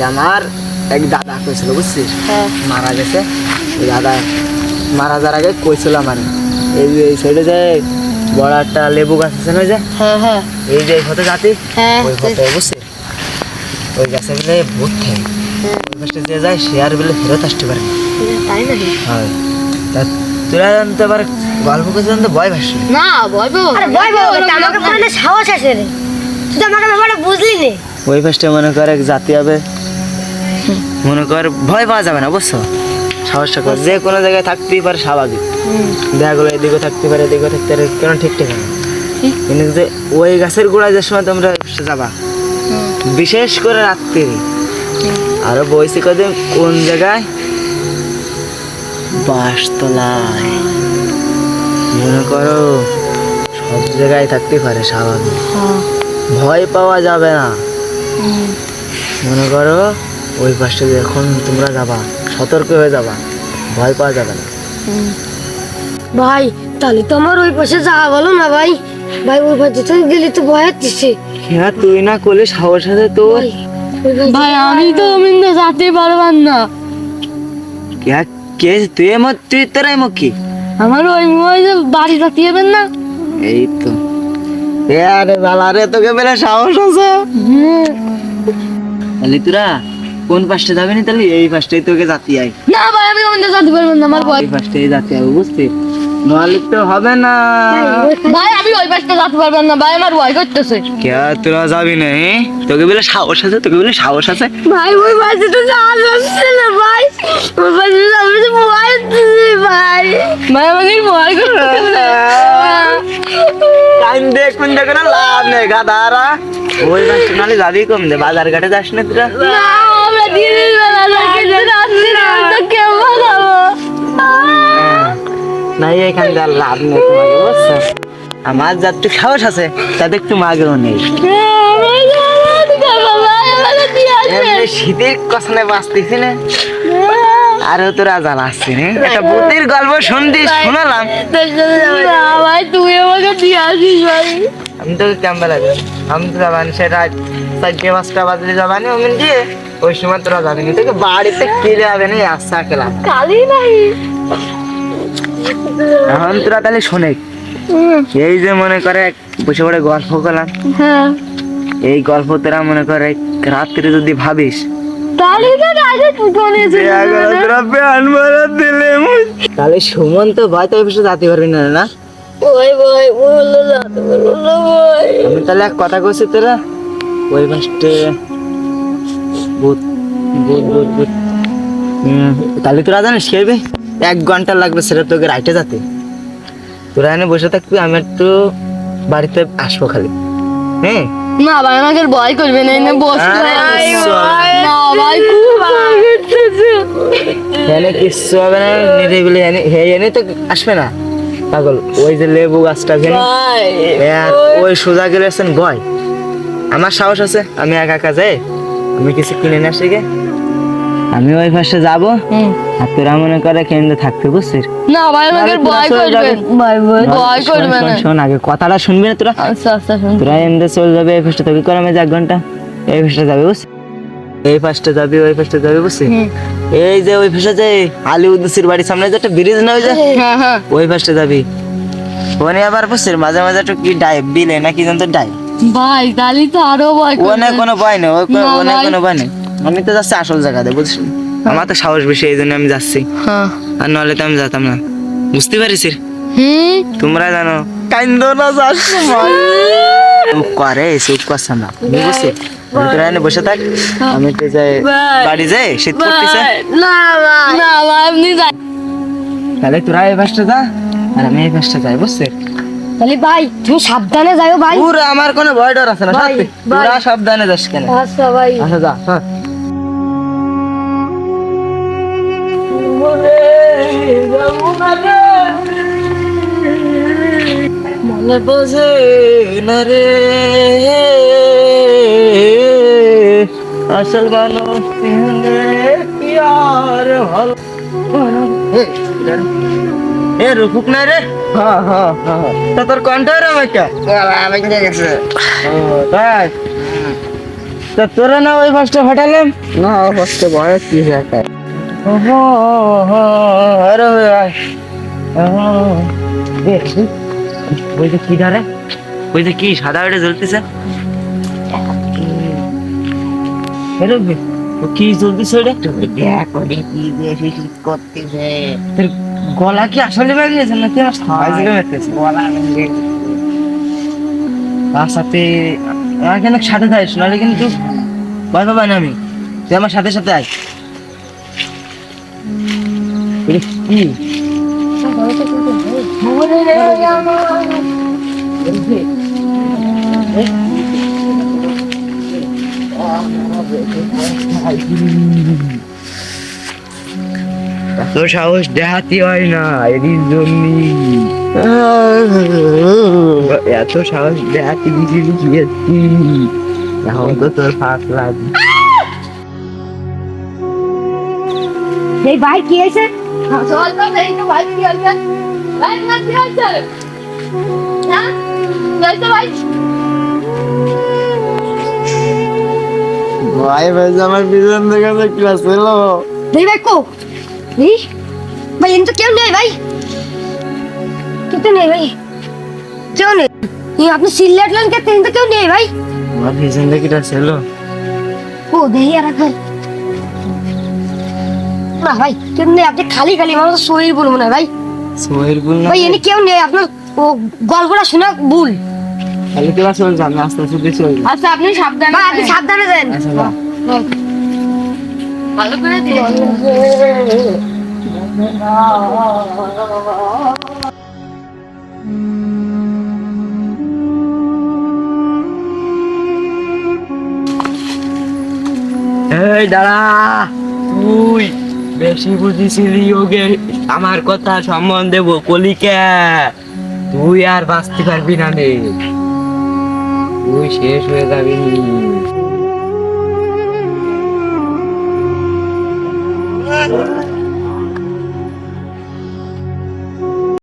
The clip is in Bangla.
সে আমার এক দাদা কইছিল বুঝছিস? হ্যাঁ। মারা গেছে। ওই দাদা মারা যাওয়ার আগে কইছিল আমার এই যে এই সাইডে যে বড় একটা লেবু গাছ আছে না ওই যে হ্যাঁ হ্যাঁ। এই যে হতে জাতি হ্যাঁ ওই হতে বুঝছিস? ওই গাছে বলে ভূত থাকে। ওই গাছটা যে যায় সে আর বলে ফেরত আসতে পারে না। তাই নাকি? হয়। তা তোরা জানতে আবার গল্প করতে জানতে ভয় ভাসি না। ভয় পাবো আরে ভয় পাবো না, আমাকে মানে সাহস আছে রে। তুই তো আমাকে ব্যাপারটা বুঝলি নে। ওই ফার্স্টে মনে কর এক জাতি হবে। মনে কর ভয় পাওয়া যাবে না বুঝছ? সাহসটা কর যে কোনো জায়গায় থাকতেই পারে স্বাভাবিক। দেখা গেলো এদিকেও থাকতে পারে এদিকে থাকতে পারে কেন ঠিক ঠিক না কিন্তু যে ওই গাছের গোড়ায় যে সময় তোমরা যাবা বিশেষ করে রাত্রি আরও বইছি কদিন কোন জায়গায়? বাসতলায় মনে করো সব জায়গায় থাকতে পারে স্বাভাবিক। ভয় পাওয়া যাবে না। মনে করো ওই পাশে যখন তোমরা যাবা সতর্ক হয়ে যাবা ভয় পাওয়া যাবে না। ভাই তাহলে তো আমার ওই পাশে যাওয়া বলো না ভাই। ভাই ওই পাশে তো গেলে তো ভয় হচ্ছে। হ্যাঁ তুই না করলে সাহস আছে তো ভাই আমি তো আমি তো যেতে পারবার না। হ্যাঁ কে তুই এমন তুই তোর এমন কি? আমার ওই ওই যে বাড়ি যেতে যাবেন না? এই তো। এ আরে বালা রে তোকে বেলা সাহস আছে। তাহলে তোরা কোন পাশে যাবি না তাহলে? এই পাশটাই তোকে জাতি আই না ভাই আমি ওখানে যেতে পারব না আমার ভয় এই পাশটাই জাতি আই বুঝতে নাহলে তো হবে না। ভাই আমি ওই পাশটা যেতে পারব না ভাই আমার ভয় করতেছে কে তোরা যাবি না? তোকে বলে সাহস আছে তোকে বলে সাহস আছে। ভাই ওই পাশে তো যাচ্ছে না ভাই। ওই পাশে যাবে তো ভয় হচ্ছে ভাই। ভাই আমাকে ভয় করতেছে টাইম দে কোন দেখো না লাভ নেই গাদারা। ওই পাশে নালে যাবি কম দে বাজার ঘাটে যাস না তোরা। না। আমরা দিনের বেলা যাচ্ছি রাত্রি তো কেমন হব নাই এখান আর লাভ নেই তোমাকে বুঝছ? আমার যার একটু সাহস আছে তাতে একটু মাগেও নেই। শীতের কসনে বাঁচতেছি না। আরও তোরা জ্বালাচ্ছি না একটা ভূতের গল্প শুনতি শোনালাম। ভাই তুই আমাকে দিয়ে আসিস ভাই। তোকে কেমন লাগবে আমি তো যাবানি সে রাত চারটে পাঁচটা বাজলে যাবানি ওখান দিয়ে ওই সময় তোরা যাবি না। তোকে বাড়িতে কেলে হবে না আশা কেলাম কালি নাই এখন তোরা তাহলে শোনে। এই যে মনে করে বসে পড়ে গল্প করলাম। হ্যাঁ। এই গল্প তোরা মনে করে রাত্রে যদি ভাবিস। তাহলে তো রাজা তাহলে সুমন তো ভয় তো অফিসে যেতে পারবি না না? না আমি তাহলে এক কথা কইছি তোরা ওই ফার্স্টে ভূত ভূত ভূত ভূত তাহলে তোরা জানিস হবে এক ঘণ্টা লাগবে সেটা তোকে রাইটে যাতে তোরা এনে বসে থাকবি আমি একটু বাড়িতে আসব খালি হ্যাঁ না ভাই আমাকে ভয় করবে না এনে বসতে আরে কিচ্ছু হবে না। না ভাই খুব এনে কিচ্ছু হবে না নিরিবিলি এনে হে এনে তো আসবে না পাগল ওই যে লেবু গাছটা ভাই ওই সোজা গেলে আছেন ভয় আমার সাহস আছে আমি একা একা যাই আমি কিছু কিনে আসি গে। আমি ওই পাশে যাব। আর তোরা মনে করে কেন্দ্রে থাকতে বুঝছিস? না ভাই আমাকে ভয় করবে। ভাই ভয় করবে না। শোন আগে কথাটা শুনবি না তোরা। আচ্ছা আচ্ছা শুন তোরা এমনি চলে যাবে এই পাশটা তোকে করে আমি এক ঘণ্টা। এই পাশটা যাবে বুঝছিস? এই পাশটা যাবি ওই পাশটা যাবে বুঝছিস হুম। এই যে ওই পাশে যে আলী উদ্দিসির বাড়ির সামনে যে একটা ব্রিজ না ওই যে? হ্যাঁ হ্যাঁ ওই পাশটা যাবি। ওখানে আবার বুঝছিস মাঝে মাঝে একটু কি ডাই বিলে না কি জানতো ডাই? ভাই তাহলে তো আরও ভয় ওনে কোনো ভয় নেই ওনে কোনো ভয় নেই। আমি তো যাচ্ছি আসল জায়গাতে বুঝছিস? আমার তো সাহস বেশি এই জন্য আমি যাচ্ছি। হ্যাঁ। আর নাহলে তো আমি যেতাম না। বুঝতে পারিস হুম। তোমরা জানো। কাইন্দ না যাস। চুপ করে চুপ করছে না বুঝছি তোরা এনে বসে থাক। আমি তো যাই ভাই। বাড়ি যাই শীত করতেছে না না আপনি যাই। তাহলে তোরা এই পাশটা যা আর আমি এই পাশটা যাই বুঝছিস তাহলে ভাই তুমি সাবধানে যাও ভাই। পুরো আমার কোনো ভয় ডর আছে না সত্যি। তোরা সাবধানে যাস কেন? আচ্ছা ভাই। আচ্ছা যা হ্যাঁ মনে বোঝে না রে। আসল মানুষ কি আর হল। এ রুফুক না রে। হ্যাঁ হ্যাঁ হ্যাঁ তা তোর কণ্ঠ আমাকে আমি গেছে। তাই? তা তোরা না ওই ফার্স্টে ফাটালাম না হচ্ছে বয়স কি একা আরে ভাই ওই যে কি ধরে? ওই যে কি? সাদা ওইটা জ্বলতেছে? কি? জ্বলতেছে ওইটা দেখ কি বেশি শীত করতেছে গলা কি আসলে বেরিয়ে গেছে নাকি? আমার সাহায্য বলা ভেঙে তার সাথে আমার কেন সাথে থাকিস নাহলে কিন্তু ভয় পাবা না আমি। তুই আমার সাথে সাথে আয়। কি? এত সাহস দেখাতে হয় না, এদিন জন্যি। এত সাহস দেখাতে দিছিলি কি এখন তো তোর ফাঁক লাগবে। এই ভাই, কি হয়েছে চল তো ভাই কি হচ্ছে ভাই ভাই ভাই ভাই আমার পিছন থেকে তো ক্লাস এলো। এই ভাই কো? এই ভাই এন তো কেউ নেই ভাই। কেউ তো নেই ভাই। কেউ নেই? আপনি সিলেটলেন কে তেন তো কেউ নেই ভাই। আমার পিছন থেকে এটা ছিল ও দেহি আর ভাই। না ভাই কেউ নেই আপনি খালি খালি আমার তো শরীর বলব না ভাই। সোহের গুল না ভাই এনে কেউ নেই আপনার ও গল্পটা শোনা ভুল। খালি ক্লাস চলছে আমি আস্তে আস্তে চলছি আচ্ছা আপনি সাবধানে ভাই আপনি সাবধানে যান। আচ্ছা ভালো করে দিন। এই দাঁড়া। তুই বেশি বুঝিছিলি ওকে আমার কথা সম্মান দেব কলিকা তুই আর বাঁচতে পারবি না নে। তুই শেষ হয়ে যাবি। Thank